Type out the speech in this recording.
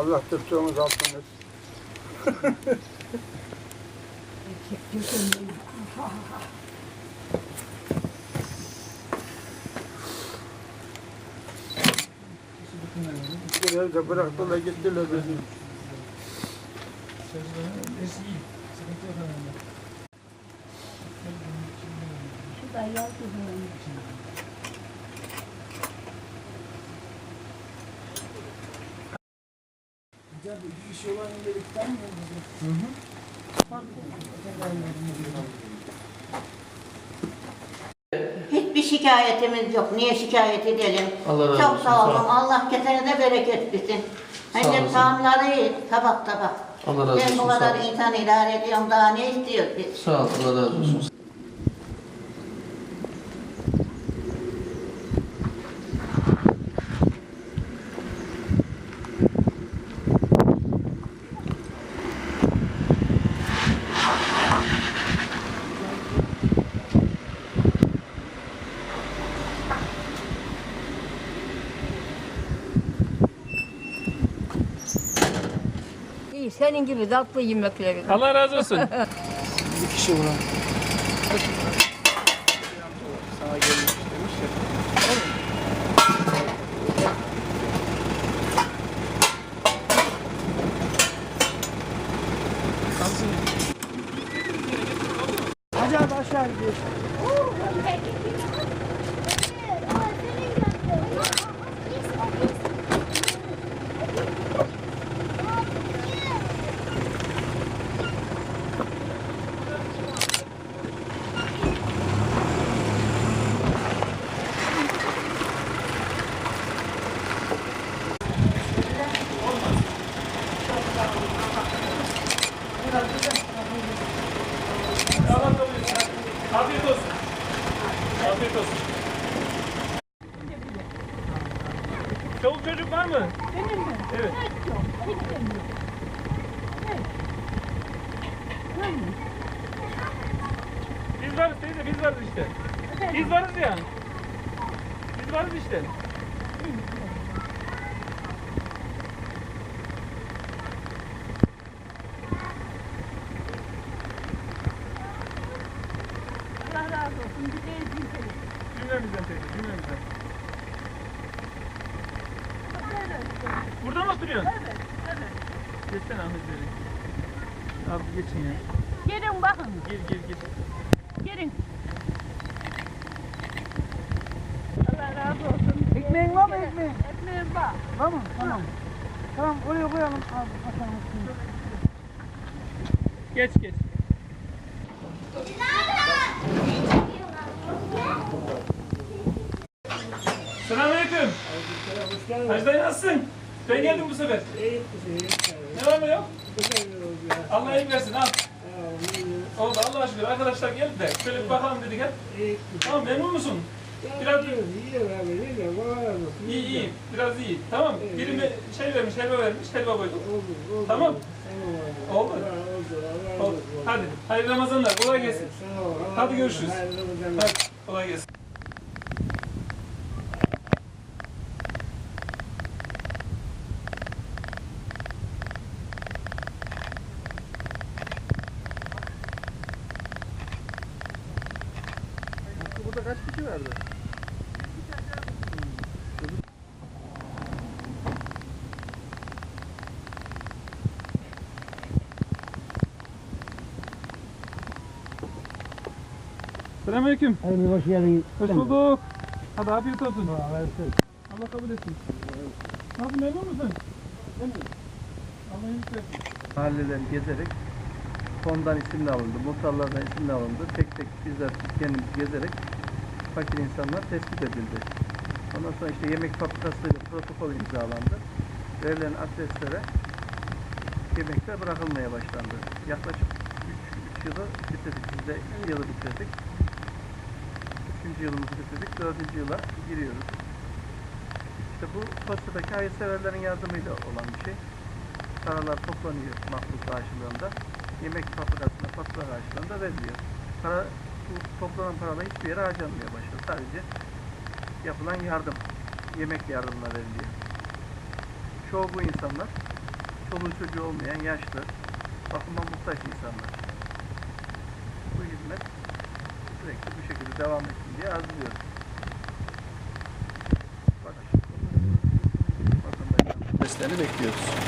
Allah tuttuğumuz altın etsin. Biraz da bıraktılar gittiler bizi. Şu da yazdı böyle. Hiçbir şikayetimiz yok. Niye şikayet edelim? Allah razı Çok olsun, sağ sağ olun. ol. Allah kesene de bereket versin. Sağ olasın. iyi. Tabak tabak. Allah razı Ben bu olsun, kadar ol. insan idare ediyorum. Daha ne istiyor biz? Sağ ol, Allah razı olsun. İyi, senin gibi tatlı yemekleri. Allah razı olsun. Bir kişi ulan. Sana gelmiş demiş ya. Hadi abi aşağı gidiyoruz. Afiyet olsun. Afiyet olsun. Çoluk çocuk var mı? Benim mi? Evet. Biz varız teyze, biz varız işte. Biz varız ya. Biz varız işte. Cümlemizden teyze, cümlemizden. Burada mı oturuyorsun? Evet, evet. Geçsene Ahmet Bey. Abi geçin ya. Gelin bakın, Gir gir gir. gelin. Allah razı olsun. Ekmeğin var mı ekmeğin? Ekmeğim var. Tamam tamam. Tamam oraya koyalım abi. Bakalım. Geç geç. Selamünaleyküm. Hacı dayı nasılsın? Ben geldim bu sefer. Ne var ne yok? Allah iyi versin al. Oldu Allah'a şükür. Arkadaşlar geldi de şöyle bir bakalım dedik hep. Tamam memnun musun? Biraz iyi iyi. Biraz iyi. Tamam. Birime şey vermiş, helva vermiş. Helva koyduk. Tamam. Oldu. Oldu. Hadi. Hayırlı Ramazanlar. Kolay gelsin. Hadi görüşürüz. Hadi. Kolay gelsin. Kaç kişi vardı? Selamünaleyküm. Hayırlı hoş geldin. Hoş bulduk. Hadi afiyet olsun. Allah kabul etsin. Nasıl memnun musun? Memnun. Allah iyilik versin. mahalleleri gezerek fondan isimle alındı, muhtarlardan isimle alındı. Tek tek bizler kendimiz gezerek fakir insanlar tespit edildi. Ondan sonra işte yemek fabrikasıyla protokol imzalandı. Verilen adreslere yemekler bırakılmaya başlandı. Yaklaşık 3 yılı bitirdik. Biz de 2 yılı bitirdik. 3. yılımızı bitirdik. 4. yıla giriyoruz. İşte bu Tosya'daki hayırseverlerin yardımıyla olan bir şey paralar toplanıyor makbul karşılığında. Yemek faturasına, fatura karşılığında veriliyor. Para, bu toplanan paralar hiçbir yere harcanmıyor başta. Sadece yapılan yardım, yemek yardımına veriliyor. Çoğu bu insanlar çoluğu çocuğu olmayan yaşlı, bakıma muhtaç insanlar. Bu hizmet sürekli bu şekilde devam etsin diye arzuluyoruz. Bakın. Vatandaşların desteğini bekliyoruz.